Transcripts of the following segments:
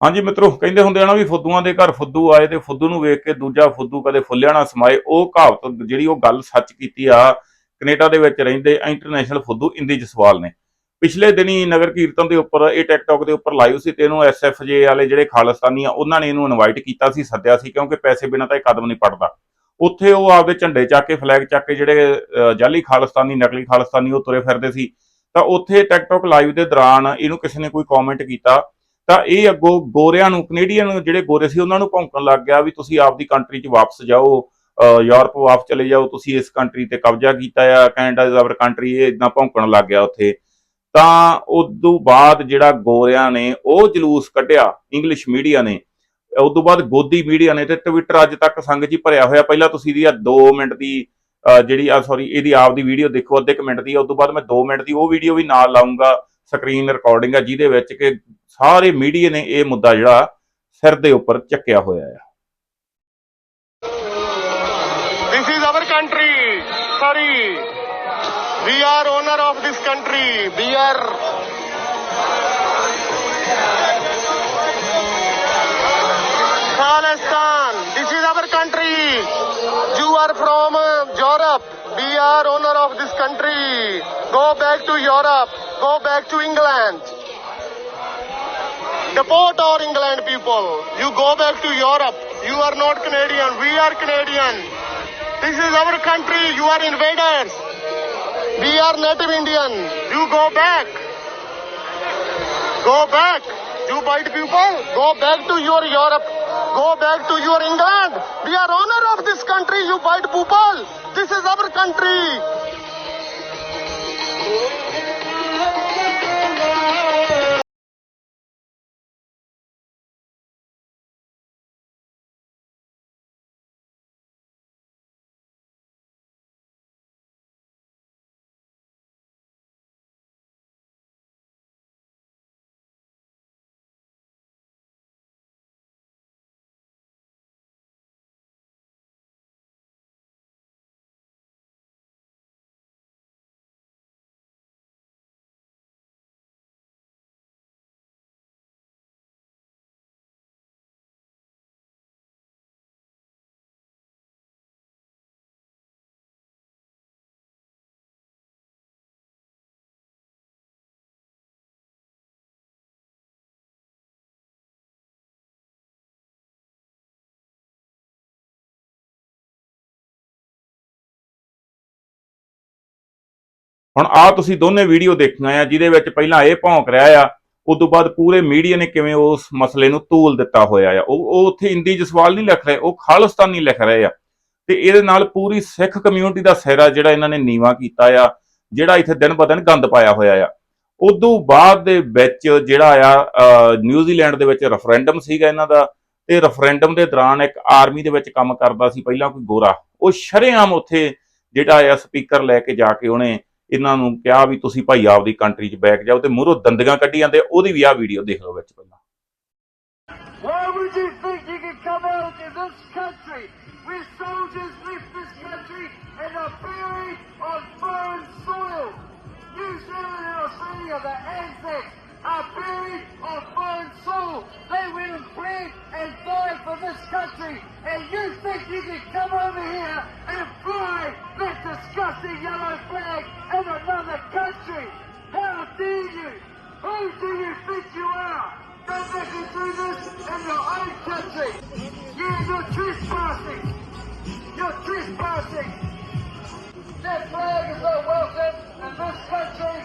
ਹਾਂਜੀ ਮਿੱਤਰੋ, ਕਹਿੰਦੇ ਹੁੰਦੇ ਆ ਨਾ ਵੀ ਫੁੱਦੂਆਂ ਦੇ ਘਰ ਫੁੱਦੂ ਆਏ ਤੇ ਫੁੱਦੂ ਨੂੰ ਵੇਖ ਕੇ ਦੂਜਾ ਫੁੱਦੂ ਕਦੇ ਫੁੱਲਿਆ ਨਾ ਸਮਾਏ। ਉਹ ਕਹਾਵਤ, ਜਿਹੜੀ ਉਹ ਗੱਲ ਸੱਚ ਕੀਤੀ ਆ, ਕੈਨੇਡਾ ਦੇ ਵਿੱਚ ਰਹਿੰਦੇ ਇੰਟਰਨੈਸ਼ਨਲ ਫੁੱਦੂ ਇੰਦੀ ਜਸਵਾਲ ਨੇ। ਪਿਛਲੇ ਦਿਨੀ ਨਗਰ ਕੀਰਤਨ ਦੇ ਉੱਪਰ, ਇਹ ਟਿਕਟੌਕ ਦੇ ਉੱਪਰ ਲਾਈਵ ਸੀ ਤੇ ਇਹਨੂੰ ਐਸਐਫਜੇ ਵਾਲੇ ਜਿਹੜੇ ਖਾਲਿਸਤਾਨੀ ਆ, ਉਹਨਾਂ ਨੇ ਇਹਨੂੰ ਇਨਵਾਈਟ ਕੀਤਾ ਸੀ, ਸੱਦਿਆ ਸੀ, ਕਿਉਂਕਿ ਪੈਸੇ ਬਿਨਾਂ ਤਾਂ ਇਹ ਕਦਮ ਨਹੀਂ ਪੜਦਾ। ਉੱਥੇ ਉਹ ਆਪਦੇ ਝੰਡੇ ਚੱਕ ਕੇ ਫਲੈਗ ਚੱਕ ਕੇ ਜਿਹੜੇ ਜਾਲੀ ਖਾਲਿਸਤਾਨੀ, ਨਕਲੀ ਖਾਲਿਸਤਾਨੀ ਉਹ ਤੁਰੇ ਫਿਰਦੇ ਸੀ। ਤਾਂ ਉੱਥੇ ਟਿਕਟੌਕ ਲਾਈਵ ਦੇ ਦੌਰਾਨ ਇਹਨੂੰ ਕਿਸੇ ਨੇ ਕੋਈ ਕਮੈਂਟ ਕੀਤਾ। ਤਾਂ ਇਹ ਅੱਗੋਂ ਗੋਰਿਆਂ ਨੂੰ ਕੈਨੇਡੀਅਨ ਜਿਹੜੇ ਗੋਰੇ ਸੀ, ਉਹਨਾਂ ਨੂੰ ਭੌਂਕਣ ਲੱਗ ਗਿਆ ਵੀ ਤੁਸੀਂ ਆਪਦੀ ਕੰਟਰੀ 'ਚ ਵਾਪਸ ਜਾਓ, ਅਹ ਯੂਰਪ ਵਾਪਸ ਚਲੇ ਜਾਓ, ਤੁਸੀਂ ਇਸ ਕੰਟਰੀ ਤੇ ਕਬਜ਼ਾ ਕੀਤਾ ਆ ਕੈਨੇਡਾ ਇਜ਼ ਆਵਰ ਕੰਟਰੀ ਇਹ ਇਦਾਂ ਭੌਂਕਣ ਲੱਗ ਗਿਆ ਉੱਥੇ। ਤਾਂ ਉਦੋਂ ਬਾਅਦ ਜਿਹੜਾ ਗੋਰਿਆਂ ਨੇ ਉਹ ਜਲੂਸ ਕੱਢਿਆ ਇੰਗਲਿਸ਼ ਮੀਡੀਆ ਨੇ। ਉਦੋਂ ਬਾਅਦ ਗੋਦੀ ਮੀਡੀਆ ਨੇ ਤੇ ਟਵਿੱਟਰ ਅੱਜ ਤੱਕ ਸੰਗ ਜੀ ਭਰਿਆ ਹੋਇਆ। ਪਹਿਲਾਂ ਤੁਸੀਂ ਇਹਦੀ 2 ਮਿੰਟ ਦੀ, ਅਹ ਜਿਹੜੀ ਆ ਸੌਰੀ ਇਹਦੀ ਆਪ ਦੀ ਵੀਡੀਓ ਦੇਖੋ, ਅੱਧੇ ਕੁ ਮਿੰਟ ਦੀ ਉਦੋਂ ਬਾਅਦ ਮੈਂ 2 ਮਿੰਟ ਦੀ ਉਹ ਵੀਡੀਓ ਵੀ ਨਾਲ ਲਾਉਂਗਾ ਸਕਰੀਨ ਰਿਕਾਰਡਿੰਗ ਆ ਜਿਹਦੇ ਵਿੱਚ ਕਿ ਸਾਰੇ ਮੀਡੀਆ ਨੇ ਇਹ ਮੁੱਦਾ ਜਿਹੜਾ ਸਿਰ ਦੇ ਉੱਪਰ ਚੱਕਿਆ ਹੋਇਆ ਹੈ this is our country sorry we are owner of this country we are Khalistan this is our country you are from Europe we are owner of this country go back to Europe. Go back to England. Deport our England people. You go back to Europe. You are not Canadian. We are Canadian. This is our country. You are invaders. We are native Indian. You go back. Go back. You white people, go back to your Europe. Go back to your England. We are owner of this country, you white people. This is our country. ਹੁਣ ਆ ਤੁਸੀਂ ਦੋਨੇ video ਦੇਖੀਆਂ ਆ, ਜਿਹਦੇ ਵਿੱਚ ਪਹਿਲਾਂ ਇਹ ਭੌਂਕ ਰਿਹਾ ਆ, ਉਦੋਂ ਬਾਅਦ ਪੂਰੇ ਮੀਡੀਆ ਨੇ ਕਿਵੇਂ ਉਸ ਮਸਲੇ ਨੂੰ ਤੂਲ ਦਿੱਤਾ ਹੋਇਆ ਆ। ਉਹ ਉਹ ਉੱਥੇ ਇੰਦੀ ਜਸਵਾਲ ਨਹੀਂ ਲਿਖ ਰਹੇ, ਉਹ ਖਾਲਿਸਤਾਨੀ ਲਿਖ ਰਹੇ ਆ। ਤੇ ਇਹਦੇ ਨਾਲ ਪੂਰੀ ਸਿੱਖ ਕਮਿਊਨਿਟੀ ਦਾ ਸਿਹਰਾ ਜਿਹੜਾ ਇਹਨਾਂ ਨੇ ਨੀਵਾ ਕੀਤਾ ਆ, ਜਿਹੜਾ ਇੱਥੇ ਦਿਨ ਬ ਦਿਨ ਗੰਦ ਪਾਇਆ ਹੋਇਆ ਆ। ਉਦੋਂ ਬਾਅਦ ਦੇ ਵਿੱਚ ਜਿਹੜਾ ਆ ਨਿਊਜ਼ੀਲੈਂਡ ਦੇ ਵਿੱਚ ਰੈਫਰੈਂਡਮ ਸੀਗਾ ਇਹਨਾਂ ਦਾ, ਤੇ ਰੈਫਰੈਂਡਮ ਦੇ ਦੌਰਾਨ ਇੱਕ ਆਰਮੀ ਦੇ ਵਿੱਚ ਕੰਮ ਕਰਦਾ ਸੀ, ਪਹਿਲਾਂ ਕੋਈ ਗੋਰਾ। ਉਹ ਸ਼ਰੇਆਮ ਉੱਥੇ ਜਿਹੜਾ ਆ ਸਪੀਕਰ ਲੈ ਕੇ ਜਾ ਕੇ ਉਹਨੇ ਇਹਨਾਂ ਨੂੰ ਕਿਹਾ ਵੀ ਤੁਸੀਂ ਭਾਈ ਆਪਦੀ ਕੰਟਰੀ 'ਚ ਬੈਕ ਜਾਓ ਤੇ ਮੂਹਰੋਂ ਦੰਦੀਆਂ ਕੱਢੀ ਜਾਂਦੇ, ਉਹਦੀ ਵੀ ਆਹ ਵੀਡੀਓ ਦੇਖ ਲਓ ਵਿੱਚ ਪਹਿਲਾਂ। Who do you think you are? Go back and do this in your own country. Yeah, you're trespassing. You're trespassing. That flag is not welcome in this country.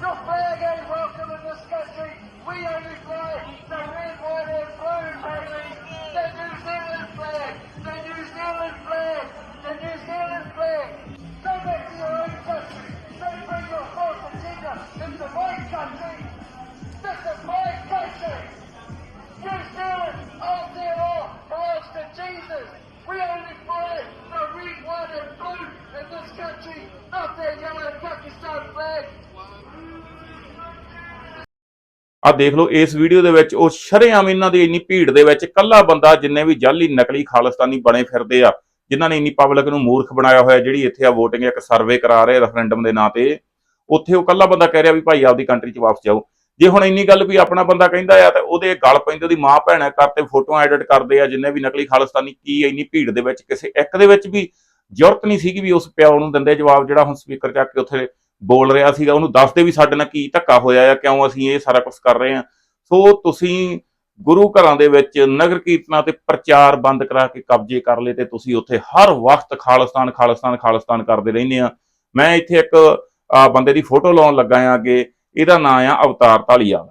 Your flag ain't welcome in this country. We only fly the red, white, and blue, in this country, not that Pakistan flag. ਆ ਦੇਖ ਲਓ ਇਸ video ਦੇ ਵਿੱਚ ਉਹ ਸ਼ਰੇਆਮ ਇਹਨਾਂ ਦੀ ਇੰਨੀ ਭੀੜ ਦੇ ਵਿੱਚ ਕੱਲਾ ਬੰਦਾ ਜਿੰਨੇ ਵੀ ਜਾਲੀ ਨਕਲੀ ਖਾਲਿਸਤਾਨੀ ਬਣੇ ਫਿਰਦੇ ਆ ਜਿਨ੍ਹਾਂ ਨੇ ਇੰਨੀ ਪਬਲਿਕ ਨੂੰ ਮੂਰਖ ਬਣਾਇਆ ਹੋਇਆ ਜਿਹੜੀ ਇੱਥੇ ਆ VOTING ਇੱਕ ਸਰਵੇ ਕਰਾ ਰਹੇ ਰੈਫਰੈਂਡਮ ਦੇ ਨਾਂ ਤੇ ਉੱਥੇ ਉਹ ਕੱਲਾ ਬੰਦਾ ਕਹਿ ਰਿਹਾ ਵੀ ਭਾਈ ਆਪਦੀ ਕੰਟਰੀ 'ਚ ਵਾਪਸ ਜਾਓ ਜੇ ਹੁਣ ਇੰਨੀ ਗੱਲ ਵੀ ਆਪਣਾ ਬੰਦਾ ਕਹਿੰਦਾ ਆ ਤੇ ਉਹਦੇ ਗਲ ਪੈਂਦੇ ਉਹਦੀ ਮਾਂ ਭੈਣ ਕਰਤੇ ਫੋਟੋਆਂ ਐਡਿਟ ਕਰਦੇ ਆ ਜਿੰਨੇ ਵੀ ਨਕਲੀ ਖਾਲਿਸਤਾਨੀ ਕੀ ਇੰਨੀ ਭੀੜ ਦੇ ਵਿੱਚ ਕਿਸੇ ਇੱਕ ਦੇ ਵਿੱਚ ਵੀ ਜ਼ਰੂਰਤ ਨਹੀਂ ਸੀਗੀ ਵੀ ਉਸ ਪਿਓ ਨੂੰ ਦਿੰਦੇ ਜਵਾਬ ਜਿਹੜਾ ਹੁਣ ਸਪੀਕਰ ਚੱਕ ਕੇ ਉੱਥੇ ਬੋਲ ਰਿਹਾ ਸੀਗਾ ਉਹਨੂੰ ਦੱਸਦੇ ਵੀ ਸਾਡੇ ਨਾਲ ਕੀ ਧੱਕਾ ਹੋਇਆ ਆ ਕਿਉਂ ਅਸੀਂ ਇਹ ਸਾਰਾ ਕੁਝ ਕਰ ਰਹੇ ਆ। ਸੋ ਤੁਸੀਂ ਗੁਰੂ ਘਰਾਂ ਦੇ ਵਿੱਚ ਨਗਰ ਕੀਰਤਨਾਂ ਤੇ ਪ੍ਰਚਾਰ ਬੰਦ ਕਰਾ ਕੇ ਕਬਜ਼ੇ ਕਰ ਲਏ ਤੇ ਤੁਸੀਂ ਉੱਥੇ ਹਰ ਵਕਤ ਖਾਲਿਸਤਾਨ ਖਾਲਿਸਤਾਨ ਖਾਲਿਸਤਾਨ ਕਰਦੇ ਰਹਿੰਦੇ ਆ। ਮੈਂ ਇੱਥੇ ਇੱਕ ਅਹ, ਬੰਦੇ ਦੀ ਫੋਟੋ ਲਾਉਣ ਲੱਗਾ ਆ ਅੱਗੇ ਇਹਦਾ ਨਾਂ ਆ ਅਵਤਾਰ ਢਾਲੀਵਾਲ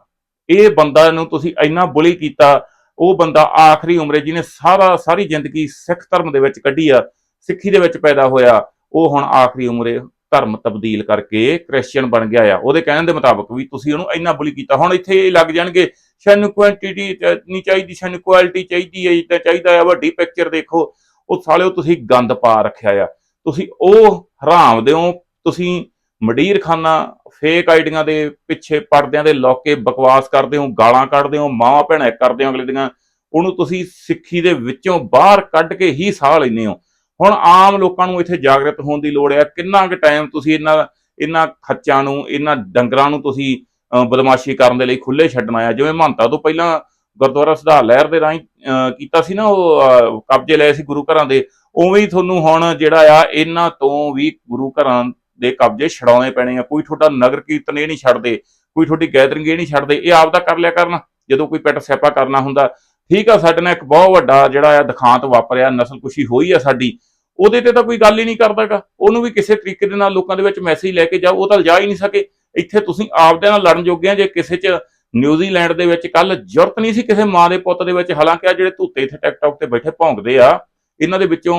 ਇਹ ਬੰਦਾ ਨੂੰ ਤੁਸੀਂ ਇੰਨਾ ਬੁਲੀ ਕੀਤਾ ਉਹ ਬੰਦਾ ਆਖਰੀ ਉਮਰੇ ਜਿਹਨੇ ਸਾਰਾ ਸਾਰੀ ਜ਼ਿੰਦਗੀ ਸਿੱਖ ਧਰਮ ਦੇ ਵਿੱਚ ਕੱਢੀ ਆ ਸਿੱਖੀ ਦੇ ਵਿੱਚ ਪੈਦਾ ਹੋਇਆ, ਉਹ ਹੁਣ ਆਖਰੀ ਉਮਰੇ ਧਰਮ ਤਬਦੀਲ ਕਰਕੇ ਕ੍ਰਿਸਚੀਅਨ ਬਣ ਗਿਆ ਆ। ਉਹਦੇ ਕਹਿਣ ਦੇ ਮੁਤਾਬਕ ਵੀ ਤੁਸੀਂ ਉਹਨੂੰ ਇੰਨਾ ਬੁਲੀ ਕੀਤਾ, ਹੁਣ ਇੱਥੇ ਇਹ ਲੱਗ ਜਾਣਗੇ, ਸਾਨੂੰ ਕੁਆਂਟੀਟੀ ਨਹੀਂ ਚਾਹੀਦੀ, ਸਾਨੂੰ ਕੁਆਲਿਟੀ ਚਾਹੀਦੀ ਹੈ ਇਦਾਂ ਚਾਹੀਦਾ ਆ, ਵੱਡੀ ਪਿਕਚਰ ਦੇਖੋ। ਉਹ ਸਾਲਿਓ ਤੁਸੀਂ ਗੰਦ ਪਾ ਰੱਖਿਆ ਆ। ਤੁਸੀਂ ਉਹ ਹਰਾਮ ਦਿਓ, ਤੁਸੀਂ ਮਡੀਰਖਾਨਾ ਫੇਕ ਆਈਡੀਆਂ ਦੇ ਪਿੱਛੇ ਪਰਦਿਆਂ ਦੇ ਲੋਕੇ ਬਕਵਾਸ ਕਰਦੇ ਹੋ, ਗਾਲਾਂ ਕੱਢਦੇ ਹੋ ਮਾਵਾਂ ਭੈਣਾਂ ਕਰਦੇ ਹੋ ਅਗਲੇ ਦੀਆਂ। ਉਹਨੂੰ ਤੁਸੀਂ ਸਿੱਖੀ ਦੇ ਵਿੱਚੋਂ ਬਾਹਰ ਕੱਢ ਕੇ ਹੀ ਸਾਹ ਲੈਂਦੇ ਹੋ। ਹੁਣ ਆਮ ਲੋਕਾਂ ਨੂੰ ਇੱਥੇ ਜਾਗਰਤ ਹੋਣ ਦੀ ਲੋੜ ਹੈ। ਕਿੰਨਾ ਕੁ ਟਾਈਮ ਤੁਸੀਂ ਇਹਨਾਂ ਇਹਨਾਂ ਖੱਚਾਂ ਨੂੰ ਇਹਨਾਂ ਡੰਗਰਾਂ ਨੂੰ ਤੁਸੀਂ ਅਹ, ਬਦਮਾਸ਼ੀ ਕਰਨ ਦੇ ਲਈ ਖੁੱਲੇ ਛੱਡਣਾ ਆ? ਜਿਵੇਂ ਮਹੰਤਾ ਤੋਂ ਪਹਿਲਾਂ ਗੁਰਦੁਆਰਾ ਸੁਧਾਰ ਲਹਿਰ ਦੇ ਰਾਹੀਂ ਅਹ, ਕੀਤਾ ਸੀ ਨਾ ਉਹ ਅਹ, ਕਬਜ਼ੇ ਲਏ ਸੀ ਗੁਰੂ ਘਰਾਂ ਦੇ ਉਵੇਂ ਹੀ ਤੁਹਾਨੂੰ ਹੁਣ ਜਿਹੜਾ ਆ ਇਹਨਾਂ ਤੋਂ ਵੀ ਗੁਰੂ ਘਰਾਂ ਦੇ ਕਬਜ਼ੇ ਛਡਾਉਣੇ ਪੈਣੇ ਆ। ਕੋਈ ਤੁਹਾਡਾ ਨਗਰ ਕੀਰਤਨ ਇਹ ਨਹੀਂ ਛੱਡਦੇ ਕੋਈ ਤੁਹਾਡੀ ਗੈਦਰਿੰਗ ਇਹ ਨਹੀਂ ਛੱਡਦੇ। ਇਹ ਆਪ ਦਾ ਕਰ ਲਿਆ ਕਰਨਾ। ਜਦੋਂ ਕੋਈ ਪਿੱਟ ਸਿਆਪਾ ਕਰਨਾ ਹੁੰਦਾ ਠੀਕ ਆ, ਸਾਡੇ ਨਾਲ ਇੱਕ ਬਹੁਤ ਵੱਡਾ ਜਿਹੜਾ ਆ ਦਿਖਾਂਤ ਵਾਪਰਿਆ, ਨਸਲਕੁਸ਼ੀ ਹੋਈ ਆ ਸਾਡੀ। ਉਹਦੇ ਤੇ ਤਾਂ ਕੋਈ ਗੱਲ ਹੀ ਨਹੀਂ ਕਰਦਾਗਾ। ਉਹਨੂੰ ਵੀ ਕਿਸੇ ਤਰੀਕੇ ਦੇ ਨਾਲ ਲੋਕਾਂ ਦੇ ਵਿੱਚ ਮੈਸੇਜ ਲੈ ਕੇ ਜਾਓ, ਉਹ ਤਾਂ ਜਾ ਹੀ ਨਹੀਂ ਸਕੇ। ਇੱਥੇ ਤੁਸੀਂ ਆਪਦੇ ਨਾਲ ਲੜਨ ਜੋਗੇ ਆ, ਜੇ ਕਿਸੇ 'ਚ ਨਿਊਜ਼ੀਲੈਂਡ ਦੇ ਵਿੱਚ ਕੱਲ ਜ਼ਰੂਰਤ ਨਹੀਂ ਸੀ ਕਿਸੇ ਮਾਂ ਦੇ ਪੁੱਤ ਦੇ ਵਿੱਚ। ਹਾਲਾਂਕਿ ਆ ਜਿਹੜੇ ਧੂਤੇ ਇੱਥੇ ਟਿਕਟੌਕ ਤੇ ਬੈਠੇ ਭੌਂਕਦੇ ਆ, ਇਹਨਾਂ ਦੇ ਵਿੱਚੋਂ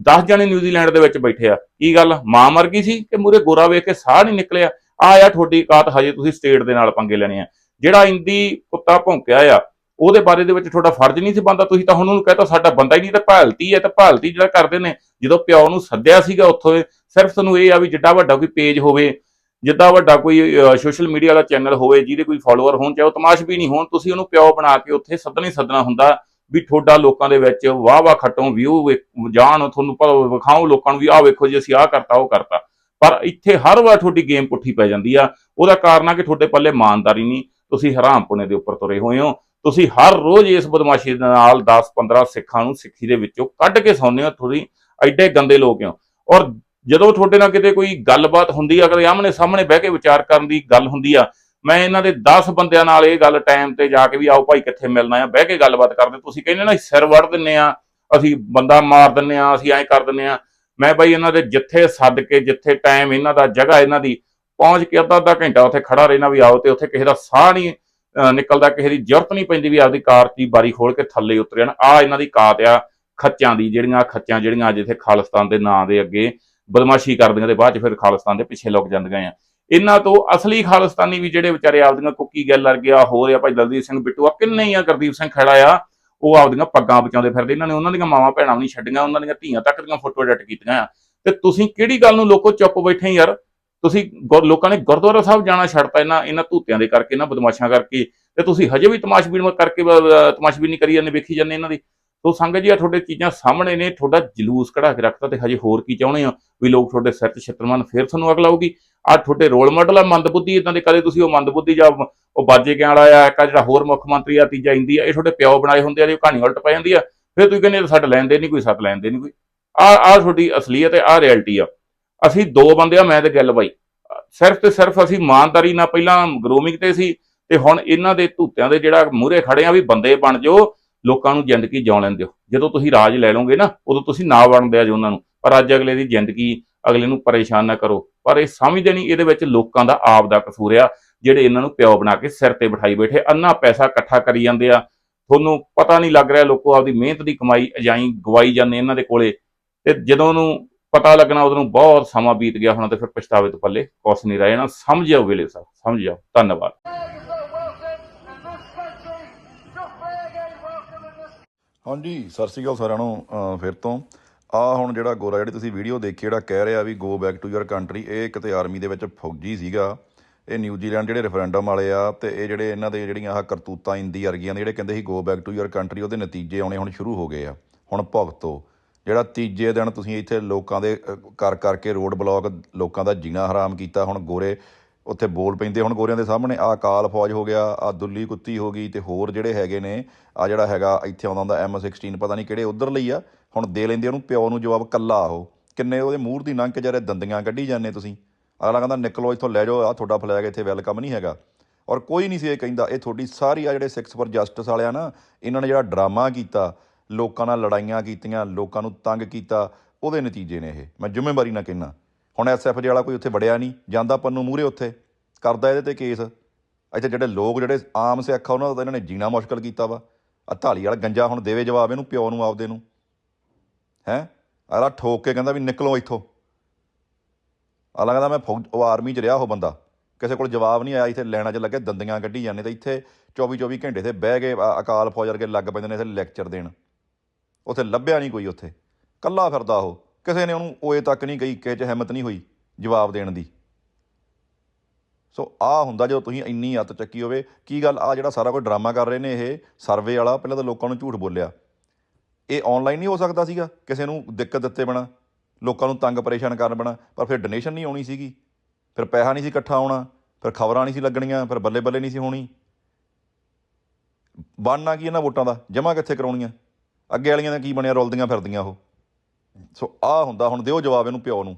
10 ਜਣੇ ਨਿਊਜ਼ੀਲੈਂਡ ਦੇ ਵਿੱਚ ਬੈਠੇ ਆ। ਕੀ ਗੱਲ? ਮਾਂ ਮਰ ਗਈ ਸੀ ਕਿ ਮੂਰੇ ਗੋਰਾ ਵੇਖ ਕੇ ਸਾਹ ਨਹੀਂ ਨਿਕਲਿਆ? ਆ ਆ ਤੁਹਾਡੀ ਕਾਤ ਹਜੇ ਤੁਸੀਂ ਸਟੇਟ ਦੇ ਨਾਲ ਪੰਗੇ ਲੈਣੇ ਆ। ਜਿਹੜਾ ਇੰਦੀ ਕੁੱਤਾ ਭੌਂਕਿਆ ਆ ਉਹਦੇ ਬਾਰੇ ਦੇ ਵਿੱਚ ਤੁਹਾਡਾ ਫਰਜ਼ ਨਹੀਂ ਸੀ ਬੰਦਾ ਤੁਸੀਂ ਤਾਂ ਹੁਣ ਉਹਨੂੰ ਕਹਤਾ ਸਾਡਾ ਬੰਦਾ ਹੀ ਨਹੀਂ ਤਾਂ ਭਾਲਤੀ ਹੈ ਤਾਂ ਭਾਲਤੀ ਜਿਹੜਾ ਕਰਦੇ ਨੇ, ਜਦੋਂ ਪਿਓ ਨੂੰ ਸੱਦਿਆ ਸੀਗਾ ਉੱਥੋਂ ਸਿਰਫ ਤੁਹਾਨੂੰ ਇਹ ਆ ਵੀ ਜਿੱਡਾ ਵੱਡਾ ਕੋਈ ਪੇਜ ਹੋਵੇ ਜਿੱਦਾਂ ਵੱਡਾ ਕੋਈ ਸੋਸ਼ਲ ਮੀਡੀਆ ਵਾਲਾ ਚੈਨਲ ਹੋਵੇ, ਜਿਹਦੇ ਕੋਈ ਫਾਲੋਅਰ ਹੋਣ, ਚਾਹੇ ਉਹ ਤਮਾਸ਼ ਵੀ ਨਹੀਂ ਹੋਣ, ਤੁਸੀਂ ਉਹਨੂੰ ਪਿਓ ਬਣਾ ਕੇ ਉੱਥੇ ਸੱਦਣਾ ਹੀ ਸੱਦਣਾ ਹੁੰਦਾ ਵੀ ਤੁਹਾਡਾ ਲੋਕਾਂ ਦੇ ਵਿੱਚ ਵਾਹ ਵਾਹ ਖੱਟੋਂ ਵਿਊ ਜਾਣ, ਤੁਹਾਨੂੰ ਪ- ਵਿਖਾਓ ਲੋਕਾਂ ਨੂੰ ਵੀ, ਆਹ ਵੇਖੋ ਜੀ, ਅਸੀਂ ਆਹ ਕਰਤਾ, ਉਹ ਕਰਤਾ। ਪਰ ਇੱਥੇ ਹਰ ਵਾਰ ਤੁਹਾਡੀ ਗੇਮ ਪੁੱਠੀ ਪੈ ਜਾਂਦੀ ਆ। ਉਹਦਾ ਕਾਰਨ ਆ ਕਿ ਤੁਹਾਡੇ ਪੱਲੇ ਇਮਾਨਦਾਰੀ ਨਹੀਂ। ਤੁਸੀਂ ਹਰਾਮ ਪੁਣੇ ਦੇ ਉੱਪਰ ਤੁਰੇ ਹੋਏ ਹੋ। ਤੁਸੀਂ ਹਰ ਰੋਜ਼ ਇਸ ਬਦਮਾਸ਼ੀ ਦੇ ਨਾਲ 10 15 ਸਿੱਖਾਂ ਨੂੰ ਸਿੱਖੀ ਦੇ ਵਿੱਚੋਂ ਕੱਢ ਕੇ ਸੌਂਦੇ ਹੋ, ਤੁਸੀਂ ਐਡੇ ਗੰਦੇ ਲੋਕ ਹੋ। ਔਰ ਜਦੋਂ ਤੁਹਾਡੇ ਨਾਲ ਕਿਤੇ ਕੋਈ ਗੱਲਬਾਤ ਹੁੰਦੀ ਆ, ਕਦੇ ਆਮਨੇ ਸਾਹਮਣੇ ਬਹਿ ਕੇ ਵਿਚਾਰ ਕਰਨ ਦੀ ਗੱਲ ਹੁੰਦੀ ਆ, ਮੈਂ ਇਹਨਾਂ ਦੇ 10 ਬੰਦਿਆਂ ਨਾਲ ਇਹ ਗੱਲ ਟਾਈਮ ਤੇ ਜਾ ਕੇ ਵੀ, ਆਓ ਭਾਈ ਕਿੱਥੇ ਮਿਲਣਾ ਆ? ਬਹਿ ਕੇ ਗੱਲਬਾਤ ਕਰਦੇ। ਤੁਸੀਂ ਕਹਿੰਦੇ ਨਾ, ਸਿਰ ਵੜ ਦਿੰਨੇ ਆ, ਅਸੀਂ ਬੰਦਾ ਮਾਰ ਦਿੰਨੇ ਆ, ਅਸੀਂ ਐਂ ਕਰ ਦਿੰਨੇ ਆ। ਮੈਂ ਬਾਈ ਇਹਨਾਂ ਦੇ ਜਿੱਥੇ ਸੱਦ ਕੇ, ਜਿੱਥੇ ਟਾਈਮ ਇਹਨਾਂ ਦਾ, ਜਗ੍ਹਾ ਇਹਨਾਂ ਦੀ, ਪਹੁੰਚ ਕੇ ਅੱਧਾ ਅੱਧਾ ਘੰਟਾ ਉੱਥੇ ਖੜਾ ਰਹਿਣਾ ਵੀ ਆਓ ਤੇ ਉੱਥੇ ਕਿਸੇ ਦਾ ਸਾਹ ਨਹੀਂ ਨਿਕਲਦਾ ਕਿਸੇ ਦੀ ਜ਼ਰੂਰਤ ਨਹੀਂ ਪੈਂਦੀ ਵੀ ਆਪਦੀ ਕਾਰ ਦੀ ਬਾਰੀ ਖੋਲ ਕੇ ਥੱਲੇ ਉਤਰ ਜਾਣ ਆ ਇਹਨਾਂ ਦੀ ਕਾਤ ਆ, ਖੱਚਾਂ ਦੀ ਜਿਹੜੀਆਂ, ਖੱਚਾਂ ਜਿਹੜੀਆਂ ਜਿੱਥੇ ਖਾਲਿਸਤਾਨ ਦੇ ਨਾਂ ਦੇ ਅੱਗੇ ਬਦਮਾਸ਼ੀ ਕਰਦੀਆਂ ਤੇ ਬਾਅਦ ਚ ਫਿਰ ਖਾਲਿਸਤਾਨ ਦੇ ਪਿੱਛੇ ਲੁਕ ਜਾਂਦੀਆਂ ਆ। ਇਹਨਾਂ ਤੋਂ ਅਸਲੀ ਖਾਲਿਸਤਾਨੀ ਵੀ ਜਿਹੜੇ ਵਿਚਾਰੇ ਆਪਦੀਆਂ ਕੁੱਕੀ ਗੱਲ ਲੜ ਗਿਆ ਹੋਰ ਆ, ਭਾਈ ਦਲਜੀਤ ਸਿੰਘ ਬਿੱਟੂ ਆ, ਕਿੰਨੇ ਆ, ਗੁਰਦੀਪ ਸਿੰਘ ਖੇੜਾ ਆ, ਉਹ ਆਪਦੀਆਂ ਪੱਗਾਂ ਬਚਾਉਂਦੇ ਫਿਰਦੇ। ਇਹਨਾਂ ਨੇ ਉਹਨਾਂ ਦੀਆਂ ਮਾਵਾਂ ਭੈਣਾਂ ਵੀ ਨਹੀਂ ਛੱਡੀਆਂ, ਉਹਨਾਂ ਦੀਆਂ ਧੀਆਂ ਤੱਕ ਦੀਆਂ ਫੋਟੋ ਐਡਿਟ ਕੀਤੀਆਂ ਆ। ਤੇ ਤੁਸੀਂ ਕਿਹੜੀ ਗੱਲ ਨੂੰ ਲੋਕੋ ਚੁੱਪ ਬੈਠੇ ਯਾਰ? ਤੁਸੀਂ ਗੁਰ- ਲੋਕਾਂ ਨੇ ਗੁਰਦੁਆਰਾ ਸਾਹਿਬ ਜਾਣਾ ਛੱਡਤਾ ਇਹਨਾਂ ਇਹਨਾਂ ਧੂਤਿਆਂ ਦੇ ਕਰਕੇ ਇਹਨਾਂ ਬਦਮਾਸ਼ਾਂ ਕਰਕੇ। ਤੇ ਤੁਸੀਂ ਹਜੇ ਵੀ ਤਮਾਸ਼ਬੀਨ ਕਰਕੇ ਅਹ, ਤਮਾਸ਼ਬੀਨੀ ਕਰੀ ਜਾਂਦੇ ਵੇਖੀ ਜਾਂਦੇ ਇਹਨਾਂ ਦੀ। ਸੋ ਸੰਗਤ ਜੀ ਆ ਤੁਹਾਡੇ ਚੀਜ਼ਾਂ ਸਾਹਮਣੇ ਨੇ ਤੁਹਾਡਾ ਜਲੂਸ ਕਢਾ ਕੇ ਰੱਖਤਾ ਤੇ ਹਜੇ ਹੋਰ ਕੀ ਚਾਹੁੰਦੇ ਆ ਵੀ ਲੋਕ ਤੁਹਾਡੇ ਸਿਰ ਤੇ ਛਿੱਤਰਮਾਨ ਫੇਰ ਤੁਹਾਨੂੰ ਅਗਲਾ ਆਊਗੀ? ਆ ਤੁਹਾਡੇ ਰੋਲ ਮਾਡਲ ਆ ਮੰਦਬੁੱਧੀ ਇਦਾਂ ਦੇ ਕਦੇ ਤੁਸੀਂ ਉਹ ਮੰਦਬੁੱਧੀ ਜਾਂ ਉਹ ਬਾਜੇ ਕਿਆਂ ਵਾਲਾ ਆ ਇੱਕ ਜਿਹੜਾ ਹੋਰ ਮੁੱਖ ਮੰਤਰੀ ਆ ਤੀਜਾ ਇੰਦੀ ਆ ਇਹ ਤੁਹਾਡੇ ਪਿਓ ਬਣਾਏ ਹੁੰਦੇ ਆ ਜੇ ਕਹਾਣੀ ਉਲਟ ਪੈ ਜਾਂਦੀ ਆ। ਫਿਰ ਤੁਸੀਂ ਕਹਿੰਦੇ ਸਾਡੇ ਲੈਂਦੇ ਨਹੀਂ ਕੋਈ ਸੱਤ ਲੈਂਦੇ ਨਹੀਂ ਕੋਈ। ਆ ਆ ਤੁਹਾਡੀ ਅਸਲੀਅਤ ਹੈ ਆ ਰਿਐਲਿਟੀ ਆ। ਅਸੀਂ ਦੋ ਬੰਦੇ ਆ, ਮੈਂ ਤੇ ਗੱਲ ਬਾਈ। ਸਿਰਫ ਤੇ ਸਿਰਫ ਅਸੀਂ ਇਮਾਨਦਾਰੀ ਨਾਲ ਪਹਿਲਾਂ ਗਰੋਮਿੰਗ ਤੇ ਸੀ ਤੇ ਹੁਣ ਇਹਨਾਂ ਦੇ ਧੂਤਿਆਂ ਦੇ ਜਿਹੜਾ ਮੂਹਰੇ ਖੜੇ ਆ ਵੀ ਬੰਦੇ ਬਣ ਜਾਓ, ਲੋਕਾਂ ਨੂੰ ਜ਼ਿੰਦਗੀ ਜਿਉਣ ਲੈਣ ਦਿਓ। ਜਦੋਂ ਤੁਸੀਂ ਰਾਜ ਲੈ ਲਓਗੇ ਨਾ, ਉਦੋਂ ਤੁਸੀਂ ਨਾ ਬਣਦੇ ਆ ਜੀ ਉਹਨਾਂ ਨੂੰ। ਪਰ ਅੱਜ ਅਗਲੇ ਦੀ ਜ਼ਿੰਦਗੀ, ਅਗਲੇ ਨੂੰ ਪਰੇਸ਼ਾਨ ਨਾ ਕਰੋ। ਪਰ ਇਹ ਸਮਝਦੇ ਨਹੀਂ ਇਹਦੇ ਵਿੱਚ ਲੋਕਾਂ ਦਾ ਆਪ ਦਾ ਕਸੂਰ ਆ, ਜਿਹੜੇ ਇਹਨਾਂ ਨੂੰ ਪਿਓ ਬਣਾ ਕੇ ਸਿਰ ਤੇ ਬਿਠਾਈ ਬੈਠੇ, ਅੰਨਾ ਪੈਸਾ ਇਕੱਠਾ ਕਰੀ ਜਾਂਦੇ ਆ। ਤੁਹਾਨੂੰ ਪਤਾ ਨਹੀਂ ਲੱਗ ਰਿਹਾ, ਲੋਕੋ ਆਪਦੀ ਮਿਹਨਤ ਦੀ ਕਮਾਈ ਅਜਾਈ, ਗਵਾਈ ਜਾਂਦੇ ਇਹਨਾਂ ਦੇ ਕੋਲੇ। ਤੇ ਜਦੋਂ ਨੂੰ ਪਤਾ ਲੱਗਣਾ ਉਦੋਂ ਬਹੁਤ ਸਮਾਂ ਬੀਤ ਗਿਆ ਹੋਣਾ ਤੇ ਫਿਰ ਪਛਤਾਵੇ ਤੋਂ ਪੱਲੇ ਕੁਛ ਨਹੀਂ ਰਹਿ ਜਾਣਾ ਸਮਝ ਜਾਓ ਵੇਲੇ ਸਾਹਿਬ ਸਮਝ ਜਾਓ ਧੰਨਵਾਦ। ਹਾਂਜੀ, ਸਤਿ ਸ਼੍ਰੀ ਅਕਾਲ ਸਾਰਿਆਂ ਨੂੰ ਫਿਰ ਤੋਂ। ਆ ਹੁਣ ਜਿਹੜਾ ਗੋਰਾ ਜਿਹੜੀ ਤੁਸੀਂ ਵੀਡੀਓ ਦੇਖੀ, ਜਿਹੜਾ ਕਹਿ ਰਿਹਾ ਵੀ go back to your country ਇਹ ਕਿਤੇ ਆਰਮੀ ਦੇ ਵਿੱਚ ਫੌਜੀ ਸੀਗਾ। ਇਹ ਨਿਊਜ਼ੀਲੈਂਡ ਜਿਹੜੇ ਰੈਫਰੈਂਡਮ ਵਾਲੇ ਆ ਤੇ ਇਹ ਜਿਹੜੇ ਇਹਨਾਂ ਦੇ ਜਿਹੜੀਆਂ ਆਹ ਕਰਤੂਤਾਂ, ਇੰਦੀ ਵਰਗੀਆਂ ਦੇ ਜਿਹੜੇ ਕਹਿੰਦੇ ਸੀ go back to your country ਉਹਦੇ ਨਤੀਜੇ ਆਉਣੇ ਹੁਣ ਸ਼ੁਰੂ ਹੋ ਗਏ ਆ। ਹੁਣ ਭੁਗਤੋ। ਜਿਹੜਾ ਤੀਜੇ ਦਿਨ ਤੁਸੀਂ ਇੱਥੇ ਲੋਕਾਂ ਦੇ ਕਰ ਕਰਕੇ ਰੋਡ ਬਲੌਕ ਲੋਕਾਂ ਦਾ ਜੀਣਾ ਹਰਾਮ ਕੀਤਾ, ਹੁਣ ਗੋਰੇ ਉੱਥੇ ਬੋਲ ਪੈਂਦੇ, ਹੁਣ ਗੋਰਿਆਂ ਦੇ ਸਾਹਮਣੇ ਆ ਕਾਲ ਫੌਜ ਹੋ ਗਿਆ ਆ ਦੁੱਲੀ ਕੁੱਤੀ ਹੋ ਗਈ ਤੇ ਹੋਰ ਜਿਹੜੇ ਹੈਗੇ ਨੇ ਆ ਜਿਹੜਾ ਹੈਗਾ ਇੱਥੇ ਆਉਂਦਾ ਹੁੰਦਾ M16 ਪਤਾ ਨਹੀਂ ਕਿਹੜੇ ਉਧਰ ਲਈ ਆ, ਹੁਣ ਦੇ ਲੈਂਦੇ ਉਹਨੂੰ ਪਿਓ ਨੂੰ ਜਵਾਬ ਕੱਲਾ ਉਹ। ਕਿੰਨੇ ਉਹਦੇ ਮੂੰਹ ਦੀ ਨੰਗ ਜਿਹੜੇ ਦੰਦੀਆਂ ਕੱਢੀ ਜਾਂਦੇ ਤੁਸੀਂ। ਅਗਲਾ ਕਹਿੰਦਾ, ਨਿਕਲੋ ਇੱਥੋਂ ਲੈ ਜਾਓ ਆ ਤੁਹਾਡਾ ਫਲੈਗ ਇੱਥੇ ਵੈਲਕਮ ਨਹੀਂ ਹੈਗਾ। ਔਰ ਕੋਈ ਨਹੀਂ ਸੀ ਇਹ ਕਹਿੰਦਾ, ਇਹ ਤੁਹਾਡੀ ਸਾਰੀ ਆ ਜਿਹੜੇ ਸਿਕਸ ਫॉर ਜਸਟਿਸ ਵਾਲਿਆ ਨਾ, ਇਹਨਾਂ ਨੇ ਜਿਹੜਾ ਡਰਾਮਾ ਕੀਤਾ ਲੋਕਾਂ ਨਾਲ ਲੜਾਈਆਂ ਕੀਤੀਆਂ, ਲੋਕਾਂ ਨੂੰ ਤੰਗ ਕੀਤਾ, ਉਹਦੇ ਨਤੀਜੇ ਨੇ ਇਹ। ਮੈਂ ਜ਼ਿੰਮੇਵਾਰੀ ਨਾਲ ਕਹਿੰਦਾ, ਹੁਣ ਐਸਐਫ ਵਾਲਾ ਕੋਈ ਉੱਥੇ ਵੜਿਆ ਨਹੀਂ, ਜਾਂਦਾ ਪੰਨੂ ਮੂਰੇ ਉੱਥੇ, ਕਰਦਾ ਇਹਦੇ ਤੇ ਕੇਸ। ਇੱਥੇ ਜਿਹੜੇ ਲੋਕ, ਜਿਹੜੇ ਆਮ ਸਿੱਖ ਆ ਉਹਨਾਂ ਦਾ ਇਹਨਾਂ ਨੇ ਜੀਣਾ ਮੁਸ਼ਕਲ ਕੀਤਾ ਵਾ। ਆ ਢਾਲੀ ਵਾਲਾ ਗੰਜਾ ਹੁਣ ਦੇਵੇ ਜਵਾਬ ਇਹਨੂੰ, ਪਿਓ ਨੂੰ, ਆਪਦੇ ਨੂੰ। ਹੈ? ਅਗਲਾ ਠੋਕ ਕੇ ਕਹਿੰਦਾ ਵੀ ਨਿਕਲੋ ਇੱਥੋਂ। ਅਗਲਾ ਕਹਿੰਦਾ ਮੈਂ ਫੌਜ, ਉਹ ਆਰਮੀ 'ਚ ਰਿਹਾ ਉਹ ਬੰਦਾ। ਕਿਸੇ ਕੋਲ ਜਵਾਬ ਨਹੀਂ ਆਇਆ, ਇੱਥੇ ਲੈਣਾ 'ਚ ਲੱਗੇ ਦੰਦੀਆਂ ਕੱਢੀ ਜਾਂਦੇ ਤਾਂ ਇੱਥੇ 24 24 ਘੰਟੇ ਤੇ ਬਹਿ ਗਏ ਅਕਾਲ ਫੌਜ ਵਰਗੇ ਲੱਗ ਪੈਂਦੇ ਨੇ ਇੱਥੇ ਲੈਕਚਰ ਦੇਣ। ਉੱਥੇ ਲੱਭਿਆ ਨਹੀਂ ਕੋਈ ਉੱਥੇ। ਕੱਲਾ ਫਿਰਦਾ ਉਹ। ਕਿਸੇ ਨੇ ਉਹਨੂੰ ਓਏ ਤੱਕ ਨਹੀਂ ਗਈ ਕਿਸੇ 'ਚ ਹਿੰਮਤ ਨਹੀਂ ਹੋਈ ਜਵਾਬ ਦੇਣ ਦੀ। ਸੋ ਆ ਹੁੰਦਾ ਜਦੋਂ ਤੁਸੀਂ ਇੰਨੀ ਅੱਤ ਚੱਕੀ ਹੋਵੇ, ਕੀ ਗੱਲ ਆ ਜਿਹੜਾ ਸਾਰਾ ਕੋਈ ਡਰਾਮਾ ਕਰ ਰਹੇ ਨੇ ਇਹ ਸਰਵੇ ਵਾਲਾ, ਪਹਿਲਾਂ ਤਾਂ ਲੋਕਾਂ ਨੂੰ ਝੂਠ ਬੋਲਿਆ। ਇਹ ਆਨਲਾਈਨ ਨਹੀਂ ਹੋ ਸਕਦਾ ਸੀਗਾ, ਕਿਸੇ ਨੂੰ ਦਿੱਕਤ ਦਿੱਤੇ ਬਣਾ ਲੋਕਾਂ ਨੂੰ ਤੰਗ ਪਰੇਸ਼ਾਨ ਕਰਨ ਬਣਾ ਪਰ ਫਿਰ ਡੋਨੇਸ਼ਨ ਨਹੀਂ ਆਉਣੀ ਸੀਗੀ। ਫਿਰ ਪੈਸਾ ਨਹੀਂ ਸੀ ਇਕੱਠਾ ਆਉਣਾ, ਫਿਰ ਖਬਰਾਂ ਨਹੀਂ ਸੀ ਲੱਗਣੀਆਂ, ਫਿਰ ਬੱਲੇ ਬੱਲੇ ਨਹੀਂ ਸੀ ਹੋਣੀ। ਬਣਨਾ ਕੀ ਇਹਨਾਂ ਵੋਟਾਂ ਦਾ? ਜਮ੍ਹਾਂ ਕਿੱਥੇ ਕਰਾਉਣੀਆਂ? ਅੱਗੇ ਵਾਲੀਆਂ ਦਾ ਕੀ ਬਣਿਆ, ਰੁਲਦੀਆਂ ਫਿਰਦੀਆਂ ਉਹ। ਸੋ ਆ ਹੁੰਦਾ, ਹੁਣ ਦਿਓ ਜਵਾਬ ਇਹਨੂੰ ਪਿਓ ਨੂੰ।